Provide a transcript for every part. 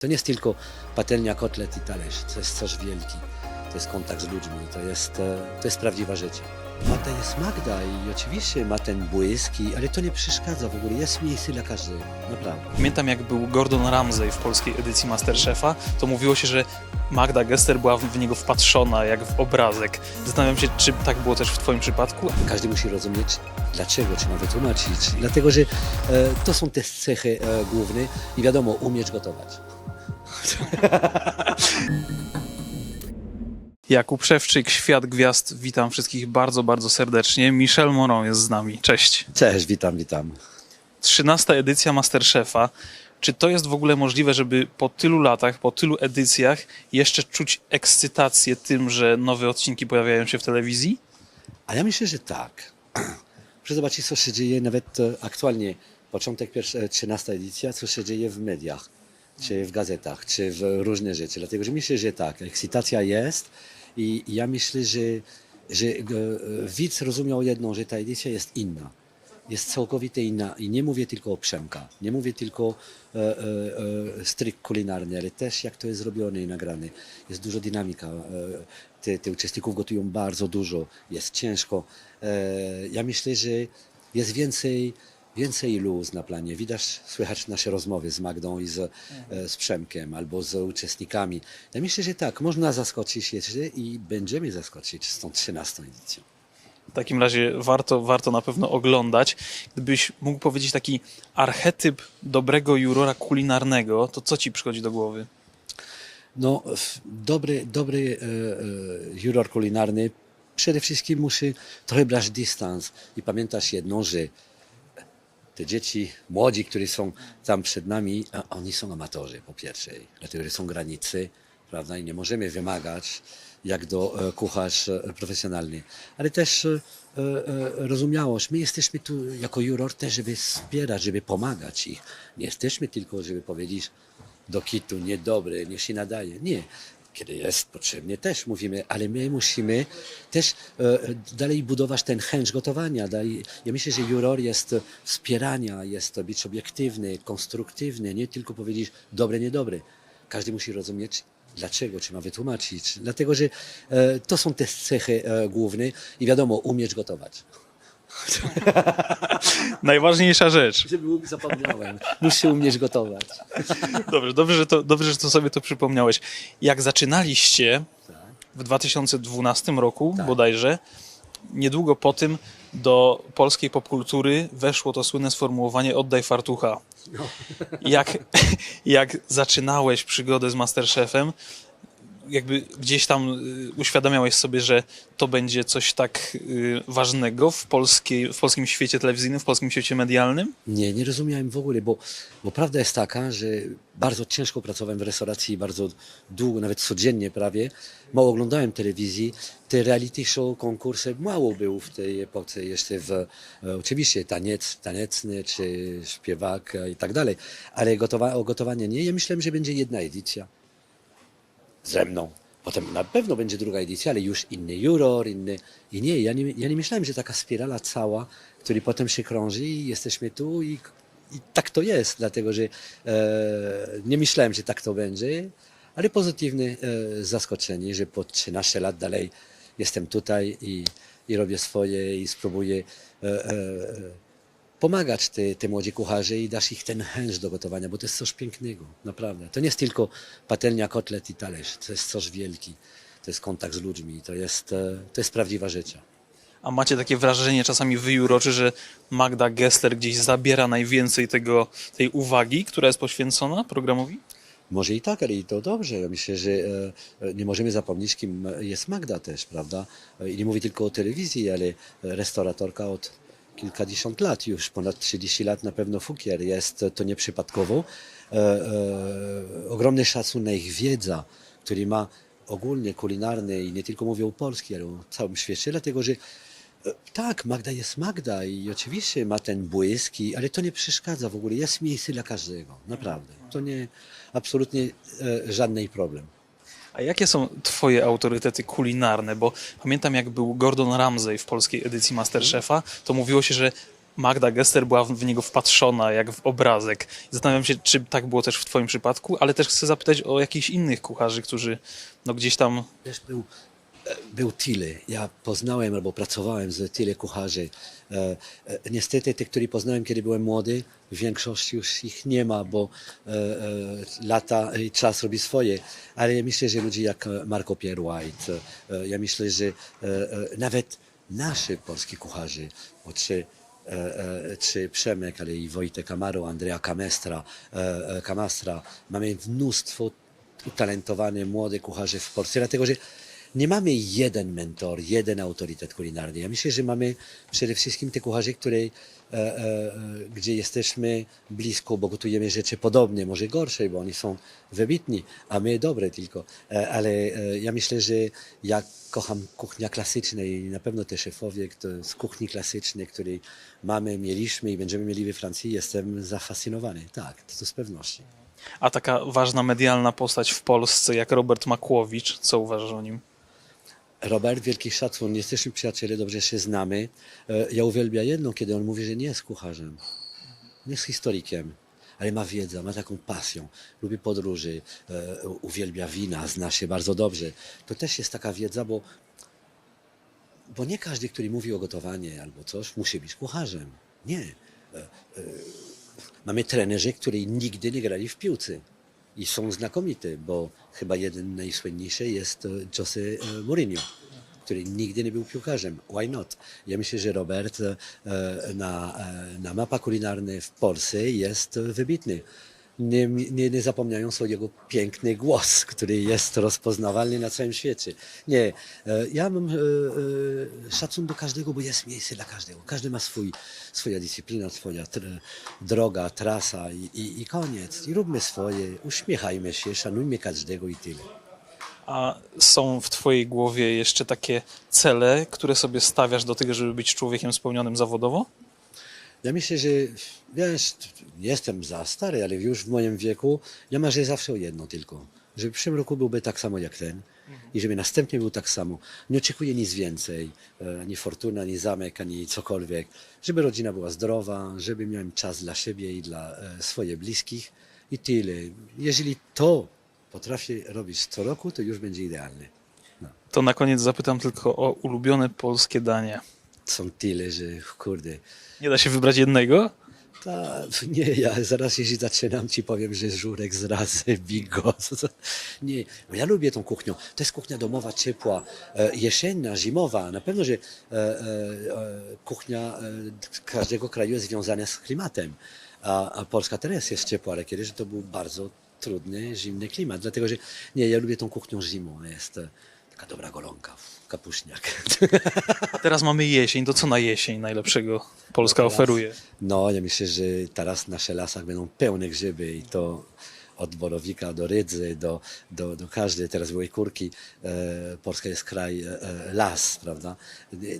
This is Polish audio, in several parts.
To nie jest tylko patelnia, kotlet i talerz, to jest coś wielki. To jest kontakt z ludźmi, to jest, e, to jest prawdziwe życie. Magda jest Magda i oczywiście ma ten błysk, ale to nie przeszkadza w ogóle. Jest miejsce dla każdego, naprawdę. Pamiętam jak był Gordon Ramsay w polskiej edycji Masterchefa, to mówiło się, że Magda Gester była w niego wpatrzona jak w obrazek. Zastanawiam się, czy tak było też w twoim przypadku? Każdy musi rozumieć, dlaczego trzeba wytłumaczyć. Dlatego, że e, to są te cechy e, główne i wiadomo, umieć gotować. Jakub Szewczyk, Świat Gwiazd, witam wszystkich bardzo, bardzo serdecznie. Michel Moron jest z nami, cześć. Cześć, witam, witam. 13 edycja Masterchefa. Czy to jest w ogóle możliwe, żeby po tylu latach, po tylu edycjach jeszcze czuć ekscytację tym, że nowe odcinki pojawiają się w telewizji? A ja myślę, że tak. Muszę zobaczyć, co się dzieje nawet e, aktualnie, początek pierwsza, e, 13 edycja, co się dzieje w mediach, czy w gazetach, czy w różne rzeczy. Dlatego, że myślę, że tak, ekscytacja jest i ja myślę, że, że e, widz rozumiał jedną, że ta edycja jest inna. Jest całkowicie inna i nie mówię tylko o Przemka, nie mówię tylko e, e, e, stryk kulinarny, ale też jak to jest zrobione i nagrane. Jest dużo dynamika. E, te, te uczestników gotują bardzo dużo, jest ciężko. E, ja myślę, że jest więcej, więcej luz na planie. Widać, słychać nasze rozmowy z Magdą i z, e, z Przemkiem albo z uczestnikami. Ja myślę, że tak, można zaskoczyć jeszcze i będziemy zaskoczyć z tą 13 edycją. W takim razie warto, warto na pewno oglądać. Gdybyś mógł powiedzieć taki archetyp dobrego jurora kulinarnego, to co ci przychodzi do głowy? No, dobry, dobry e, e, juror kulinarny przede wszystkim musi trochę brać dystans i pamiętać jedną, że te dzieci, młodzi, którzy są tam przed nami, oni są amatorzy po pierwsze, dlatego są granice, prawda, i nie możemy wymagać jak do e, kucharz e, profesjonalny, ale też e, rozumiałość. My jesteśmy tu jako juror też, żeby wspierać, żeby pomagać ich. Nie jesteśmy tylko, żeby powiedzieć, do kitu niedobry, nie się nadaje. Nie. Kiedy jest potrzebnie, też mówimy, ale my musimy też e, dalej budować ten chęć gotowania. Dalej, ja myślę, że juror jest wspierania, jest być obiektywny, konstruktywny, nie tylko powiedzieć dobre, niedobre. Każdy musi rozumieć, dlaczego trzeba wytłumaczyć. Dlatego, że e, to są te cechy e, główne i wiadomo, umieć gotować. Najważniejsza rzecz. Żeby zapomniałem, musi umieć gotować. Dobrze, dobrze, że to, dobrze, że to sobie to przypomniałeś. Jak zaczynaliście w 2012 roku Tak. bodajże, niedługo po tym do polskiej popkultury weszło to słynne sformułowanie oddaj fartucha. Jak, jak zaczynałeś przygodę z Masterchefem, jakby gdzieś tam y, uświadamiałeś sobie, że to będzie coś tak y, ważnego w, polskiej, w polskim świecie telewizyjnym, w polskim świecie medialnym? Nie, nie rozumiałem w ogóle, bo, bo prawda jest taka, że bardzo ciężko pracowałem w restauracji, bardzo długo, nawet codziennie prawie. Mało oglądałem telewizji. Te reality show, konkursy, mało było w tej epoce jeszcze w, e, oczywiście taniec, tanecny, czy śpiewak e, i tak dalej, ale gotowa, gotowanie nie. Ja myślałem, że będzie jedna edycja ze mną. Potem na pewno będzie druga edycja, ale już inny juror, inny. I nie, ja nie, ja nie myślałem, że taka spirala cała, która potem się krąży i jesteśmy tu i, i tak to jest, dlatego że e, nie myślałem, że tak to będzie, ale pozytywne e, zaskoczenie, że po 13 lat dalej jestem tutaj i, i robię swoje i spróbuję e, e, pomagać te, te młodzi kucharze i dasz ich ten chęć do gotowania, bo to jest coś pięknego, naprawdę. To nie jest tylko patelnia, kotlet i talerz, to jest coś wielki. To jest kontakt z ludźmi, to jest, e, to jest prawdziwa życie. A macie takie wrażenie czasami wy juroczy, że Magda Gessler gdzieś zabiera najwięcej tego, tej uwagi, która jest poświęcona programowi? Może i tak, ale i to dobrze. Ja myślę, że e, e, nie możemy zapomnieć, kim jest Magda też, prawda? I nie mówię tylko o telewizji, ale restauratorka od kilkadziesiąt lat już, ponad 30 lat na pewno Fukier jest, to nieprzypadkowo. E, e, ogromny szacunek, wiedza, który ma ogólnie kulinarny i nie tylko mówię o Polsce, ale o całym świecie, dlatego że E, Tak, Magda jest Magda i oczywiście ma ten błysk, ale to nie przeszkadza w ogóle. Jest miejsce dla każdego, naprawdę. To nie, absolutnie e, problem. A jakie są twoje autorytety kulinarne? Bo pamiętam jak był Gordon Ramsay w polskiej edycji Masterchefa, to mówiło się, że Magda Gester była w niego wpatrzona jak w obrazek. Zastanawiam się, czy tak było też w twoim przypadku, ale też chcę zapytać o jakichś innych kucharzy, którzy no gdzieś tam Też był, był tyle. Ja poznałem albo pracowałem z tyle kucharzy. E, e, Niestety tych, których poznałem, kiedy byłem młody, w większości już ich nie ma, bo e, lata i czas robi swoje. Ale ja myślę, że ludzie jak Marco Pierre White, ja myślę, że nawet nasi polscy kucharze, bo czy czy Przemek, ale i Wojtek Amaro, Andrea Kamestra, Kamastra. Mamy mnóstwo utalentowane młode kucharze w Polsce, dlatego że nie mamy jeden mentor, jeden autorytet kulinarny. Ja myślę, że mamy przede wszystkim te kucharze, które, e, e, gdzie jesteśmy blisko, bo gotujemy rzeczy podobne, może gorsze, bo oni są wybitni, a my dobre tylko. E, ale e, ja myślę, że ja kocham kuchnia klasyczna i na pewno te szefowie kto, z kuchni klasycznej, której mamy, mieliśmy i będziemy mieli we Francji, jestem zafascynowany. Tak, to, to z pewnością. A taka ważna medialna postać w Polsce jak Robert Makłowicz, co uważasz o nim? Robert, wielki szacun, jesteśmy przyjaciele, dobrze się znamy. E, Ja uwielbiam jedno, kiedy on mówi, że nie jest kucharzem, nie jest historykiem, ale ma wiedzę, ma taką pasję, lubi podróży, e, uwielbia wina, zna się bardzo dobrze. To też jest taka wiedza, bo, bo nie każdy, który mówi o gotowaniu albo coś, musi być kucharzem. Nie. E, Mamy trenerzy, którzy nigdy nie grali w piłce i są znakomite, bo chyba jeden najsłynniejszy jest e, Jose Mourinho, który nigdy nie był piłkarzem. Why not? Ja myślę, że Robert e, na, e, na mapa kulinarnej w Polsce jest wybitny. Nie, nie, nie zapomniają sobie jego piękny głos, który jest rozpoznawalny na całym świecie. Nie, e, ja mam e, e, szacun do każdego, bo jest miejsce dla każdego. Każdy ma swój, swoja dyscyplina, swoja droga, trasa i, i, i koniec. I róbmy swoje, uśmiechajmy się, szanujmy każdego i tyle. A są w twojej głowie jeszcze takie cele, które sobie stawiasz do tego, żeby być człowiekiem spełnionym zawodowo? Ja myślę, że wiesz, jestem za stary, ale już w moim wieku ja marzę zawsze o jedno tylko. Żeby w przyszłym roku byłby tak samo jak ten i żeby następnie był tak samo. Nie oczekuję nic więcej, e, ani fortuna, ani zamek, ani cokolwiek. Żeby rodzina była zdrowa, żeby miałem czas dla siebie i dla e, swoich bliskich i tyle. Jeżeli to potrafię robić co roku, to już będzie idealne. To na koniec zapytam tylko o ulubione polskie danie. Są tyle, że kurde. Nie da się wybrać jednego? Ta, nie, ja zaraz jeśli zaczynam ci powiem, że żurek z razy, bigos. Nie, bo ja lubię tą kuchnią. To jest kuchnia domowa, ciepła, e, jesienna, zimowa. Na pewno, że e, e, kuchnia każdego kraju jest związana z klimatem. A, a Polska teraz jest ciepła, ale kiedyś to był bardzo trudny, zimny klimat. Dlatego, że nie, ja lubię tą kuchnią zimą. Jest taka dobra golonka, kapuśniak. A teraz mamy jesień, to co na jesień najlepszego Polska teraz- oferuje? No, ja myślę, że teraz nasze lasach będą pełne grzyby i to od borowika do rydzy, do, do, do każdej, teraz były kurki. E, Polska jest kraj e, e, las, prawda?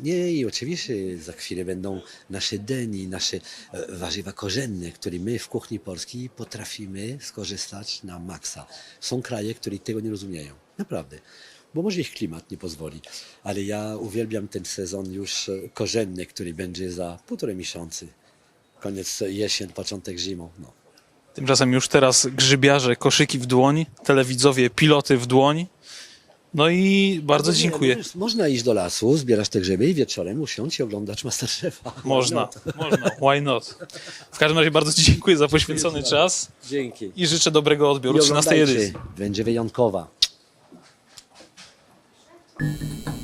Nie, i oczywiście za chwilę będą nasze deni, nasze e, warzywa korzenne, które my w kuchni polskiej potrafimy skorzystać na maksa. Są kraje, które tego nie rozumieją. Naprawdę. Bo może ich klimat nie pozwoli, ale ja uwielbiam ten sezon już e, korzenny, który będzie za półtorej miesiący koniec jesień, początek zimą. No. Tymczasem już teraz grzybiarze, koszyki w dłoń, telewidzowie, piloty w dłoń. No i bardzo Nie, dziękuję. możesz- Można iść do lasu, zbierać te grzyby i wieczorem usiąść i oglądać Masterchefa. Można, No, można, why not? W każdym razie bardzo Ci dziękuję za poświęcony czas Dzięki. i życzę dobrego odbioru I 13 oglądajcie. edycji. Będzie wyjątkowa. Thank you.